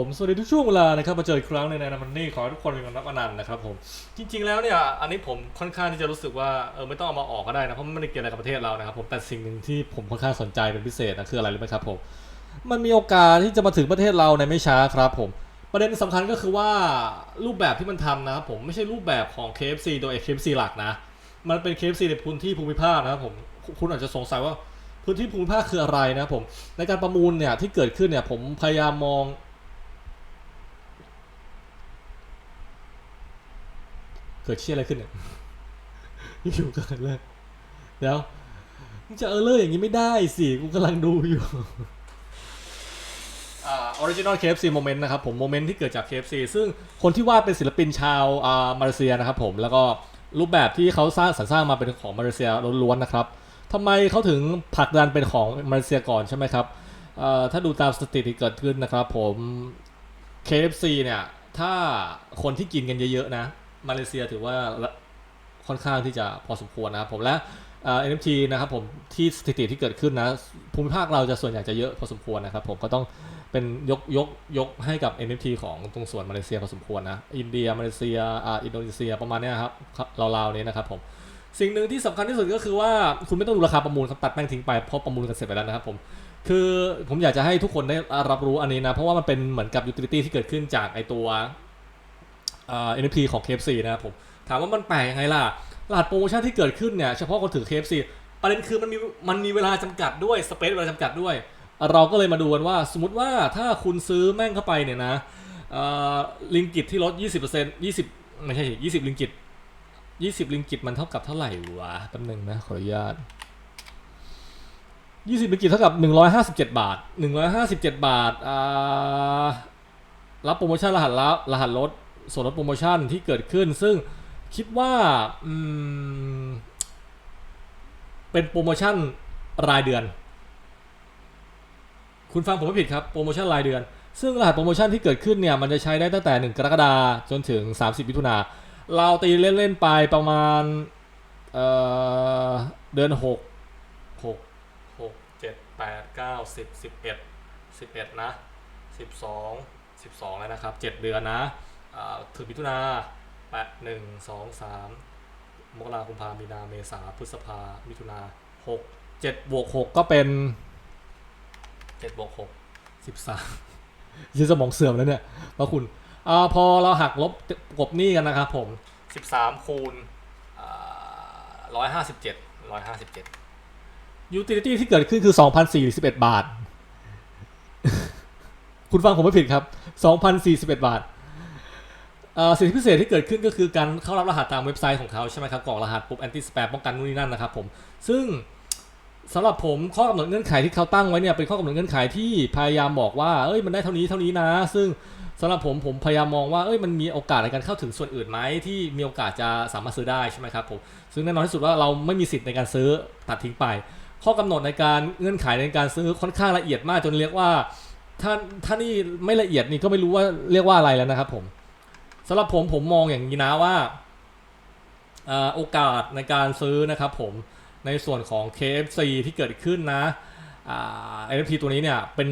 ผมสวัสดีทุกช่วงเวลานะครับมาเจออีกครั้งในในนันนี่ขอให้ทุกคนมีความรักอนันต์นะครับผมจริง ๆแล้วเนี่ยอันนี้ผมค่อนข้างที่จะรู้สึกว่าเออไม่ต้องเอามาออกก็ได้นะเพราะมันไม่ได้เกี่ยวอะไรกับประเทศเรานะครับผมแต่สิ่งหนึ่งที่ผมค่อนข้างสนใจเป็นพิเศษนะคืออะไรรู้ไหมครับผมมันมีโอกาสที่จะมาถึงประเทศเราในไม่ช้าครับผมประเด็นสำคัญก็คือว่ารูปแบบที่มันทำนะครับผมไม่ใช่รูปแบบของ KFC โดย KFC หลักนะ มันเป็น KFC ในพื้นที่ภูมิภาคนะครับผมคุณอาจจะสงสัยว่าพื้นที่ภูมิภาคคืออะไรนะครับผมในการประมูลเนี่ยที่เกิดขึ้นเนี่ยผมพยายามมอง กิดเชี่ยอะไรขึ้นเนี่ยอยู่ๆก็เลิกเดี๋ยวมึงจะเออเลอร์อย่างนี้ไม่ได้สิ กูกำลังดูอยู่อออริจินอล KFC Moment นะครับผมโมเมนต์ที่เกิดจาก KFC ซึ่งคนที่วาดเป็นศิลปินชาวมาเลเซียนะครับผมแล้วก็รูปแบบที่เขาสร้างสรรสร้างมาเป็นของมาเลเซียล้วนๆนะครับทำไมเขาถึงผลักดันเป็นของมาเลเซียก่อนใช่ไหมครับถ้าดูตามสถิติเกิดขึ้นนะครับผม KFC เนี่ยถ้าคนที่กินกันเยอะๆนะ มาเลเซียถือว่าค่อนข้างที่จะพอสมควรนะครับผมและเอ่อ NFT นะครับผมที่สถิติที่เกิดขึ้นนะภูมิภาคเราจะส่วนใหญ่จะเยอะพอสมควรนะครับผมก็ต้องเป็นยกยกยกให้กับ NFT ของตรงส่วนมาเลเซียพอสมควรนะอินเดียมาเลเซียอ่าอินโดนีเซียประมาณนี้ครับราวๆนี้นะครับผมสิ่งหนึ่งที่สำคัญที่สุดก็คือว่าคุณไม่ต้องดูราคาประมูลครับตัดแม่งทิ้งไปเพราะประมูลกันเสร็จไปแล้วนะครับผมคือผมอยากจะให้ทุกคนได้รับรู้อันนี้นะเพราะว่ามันเป็นเหมือนกับ utility ที่เกิดขึ้นจากไอตัว เอ่อ NFT ของ KFC นะครับผมถามว่ามันแปลกยังไงล่ะรหัสโปรโมชั่นที่เกิดขึ้นเนี่ยเฉพาะคนถือ KFC ประเด็นคือมันมีมันมีเวลาจำกัดด้วยสเปซเวลาจำกัดด้วย เราก็เลยมาดูกันว่า สมมติว่าถ้าคุณซื้อแม่งเข้าไปเนี่ยนะลิงกิตที่ลด 20% 20 ไม่ใช่สิ20 ลิงกิต 20 ลิงกิตมันเท่ากับเท่าไหร่วะแป๊บนึงนะ ขออนุญาต 20 ลิงกิตเท่ากับ 157 บาท 157 บาทอ่ารับโปรโมชั่นรหัสละรหัสลด ส่วนลดโปรโมชั่นที่เกิดขึ้น ซึ่งคิดว่าเป็นโปรโมชั่นรายเดือน คุณฟังผมไม่ผิดครับโปรโมชั่นรายเดือน ซึ่งรหัสโปรโมชั่นที่เกิดขึ้นเนี่ยมันจะใช้ได้ตั้งแต่ 1 กรกฎาคมจนถึง 30มิถุนาเราตีเล่น ๆ ไปประมาณเเดือน 6 6หกเจ็ดแปดเก้าสิบสิบเอ็ดสิบเอ็ดนะสิบสองสิบสองแล้วนะครับเจ็ดเดือนนะ ถึงมิถุนาแปดหนึ่งสองสามมกราคมพามีนาเมษาพฤษภามิถุนาหกเจ็ดบวกหกก็เป็นเจ็ดบวกหกสิบสามยีสมองเสื่อมแล้วเนี่ยพระคุณอพอเราหักลบกบหนี้กันนะครับผมสิบสามคูณร้อยห้าสิบเจ็ดร้อยห้าสิบเจ็ดยูทิลิตี้ที่เกิดขึ้นคือ2,041บเอ็ดบาท คุณฟังผมไม่ผิดครับ2,041บาทเอ่อ สิทธิพิเศษที่เกิดขึ้นก็คือการเข้ารับรหัสตามเว็บไซต์ของเขาใช่ไหมครับกรอกรหัสปุ๊บแอนตี้สแปมป้องกันนู่นนี่นั่นนะครับผมซึ่งสำหรับผมข้อกำหนดเงื่อนไขที่เขาตั้งไว้เนี่ยเป็นข้อกำหนดเงื่อนไขที่พยายามบอกว่าเอ้ยมันได้เท่านี้เท่านี้นะ ซึ่งสำหรับผมผมพยายามมองว่าเอ้ยมันมีโอกาสในการเข้าถึงส่วนอื่นไหมที่มีโอกาสจะสามารถซื้อได้ใช่ไหมครับผมซึ่งแน่นอนที่สุดว่าเราไม่มีสิทธิ์ในการซื้อตัดทิ้งไป ข้อกำหนดในการเงื่อนไขในการซื้อค่อนข้างละเอียดมากจนเรียกว่าถ้าถ้านี่ไม่ละเอียดนี่ก็ไม่รู้ว่าเรียกว่าอะไรแล้วนะครับผม สำหรับผมผมมองอย่างนี้นะว่าโอกาสในการซื้อนะครับผมในส่วนของ KFC ที่เกิดขึ้นนะอ่า NFT ตัวนี้เนี่ยเป็น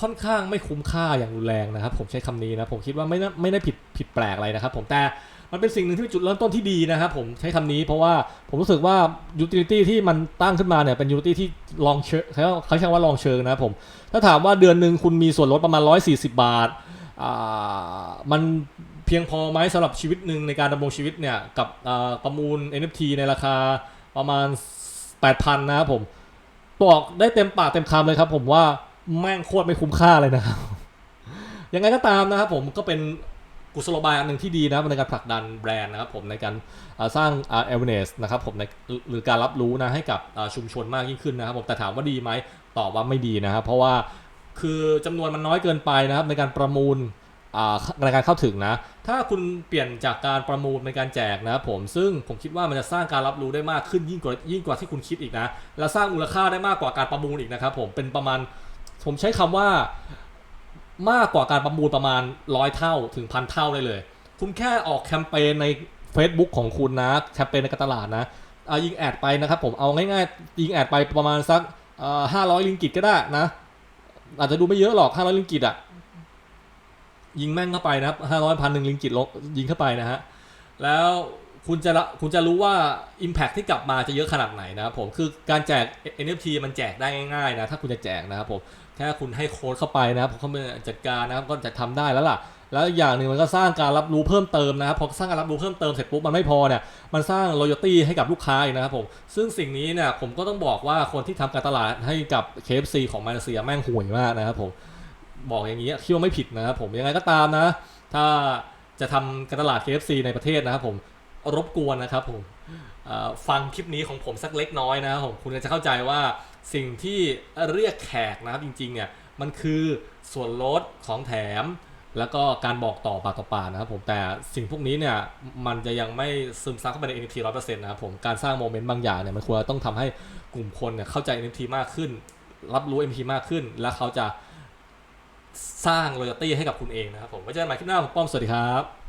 ค่อนข้างไม่คุ้มค่าอย่างรุนแรงนะครับ ผมใช้คำนี้นะผมคิดว่าไม่ไม่ได้ผิดผิดแปลกอะไรนะครับ ผมแต่มันเป็นสิ่งหนึ่งที่เป็นจุดเริ่มต้นที่ดีนะครับผมใช้คำนี้เพราะว่าผมรู้สึกว่า utility ที่มันตั้งขึ้นมาเนี่ยเป็น utility ที่ลองเชิงเขาเขาใช้คำว่าลองเชิงนะผมถ้าถามว่าเดือนหนึ่งคุณมีส่วนลดประมาณ 140 บาทอ่ามัน พียงพอไหมสำหรับชีวิตหนึ่งในการดำรงชีวิตเนี่ย กับประมูล NFT ในราคาประมาณ 8,000 นะครับผมบอกได้เต็มปากเต็มคำเลยครับผมว่าแม่งโคตรไม่คุ้มค่าเลยนะครับ ยังไงก็ตามนะครับผมก็เป็นกุศโลบายอันหนึ่งที่ดีนะครับในการผลักดันแบรนด์นะครับผมในการสร้างอ่า awareness นะครับผมในหรือการรับรู้นะให้กับชุมชนมากยิ่งขึ้นนะครับผมแต่ถามว่าดีไหมตอบว่าไม่ดีนะครับ เพราะว่าคือจำนวนมันน้อยเกินไปนะครับในการประมูลในการเข้าถึงนะ ถ้าคุณเปลี่ยนจากการประมูลเป็นการแจกนะครับผมซึ่งผมคิดว่ามันจะสร้างการรับรู้ได้มากขึ้นยิ่งกว่ายิ่งกว่าที่คุณคิดอีกนะ และสร้างมูลค่าได้มากกว่าการประมูลอีกนะครับผมเป็นประมาณผมใช้คำว่ามากกว่าการประมูลประมาณร้อยเท่าถึงพันเท่าได้เลย คุณแค่ออกแคมเปญใน Facebook ของคุณนะแคมเปญในการตลาดนะเอายิงแอดไปนะครับผมเอาง่ายๆยิงแอดไปประมาณสักห้าร้อยลิงกิตก็ได้นะ อาจจะดูไม่เยอะหรอกห้าร้อยลิงกิตอะ ยิงแม่งเข้าไปนะครับห้าร้อยพันหนึ่งลิงกิตลงยิงเข้าไปนะฮะแล้วคุณจะคุณจะรู้ว่า Impact ที่กลับมาจะเยอะขนาดไหนนะครับผมคือการแจก NFT มันแจกได้ง่ายๆนะถ้าคุณจะแจกนะครับผมแค่คุณให้โค้ดเข้าไปนะครับผมเขาเป็นจัดการนะครับก็จะทำได้แล้วล่ะ แล้วอย่างหนึ่งมันก็สร้างการรับรู้เพิ่มเติมนะครับพอสร้างการรับรู้เพิ่มเติมเสร็จปุ๊บมันไม่พอเนี่ยมันสร้าง loyalty ให้กับลูกค้าอีกนะครับผมซึ่งสิ่งนี้เนี่ยผมก็ต้องบอกว่าคนที่ทำการตลาดให้กับ KFC ของมาเลเซียแม่งห่วยมากนะครับผม บอกอย่างนี้คิดว่าไม่ผิดนะครับผมยังไงก็ตามนะ ถ้าจะทำการตลาด KFC ในประเทศนะครับผมรบกวนนะครับผมฟังคลิปนี้ของผมสักเล็กน้อยนะครับผมคุณจะเข้าใจว่าสิ่งที่เรียกแขกนะครับจริงๆเนี่ยมันคือส่วนลดของแถม แล้วก็การบอกต่อปากต่อปากนะครับผมแต่สิ่งพวกนี้เนี่ยมันจะยังไม่ซึมซับเข้าไปใน NFT ร้อยเปอร์เซ็นต์นะครับผมการสร้างโมเมนต์บางอย่างเนี่ยมันควรจะต้องทำให้กลุ่มคนเนี่ยเข้าใจ NFT มากขึ้น รับรู้ NFT มากขึ้น แล้วเขาจะ สร้างรอยตี้ให้กับคุณเองนะครับผมไว้เจอกันใหม่คลิปหน้าผมป้อมสวัสดีครับ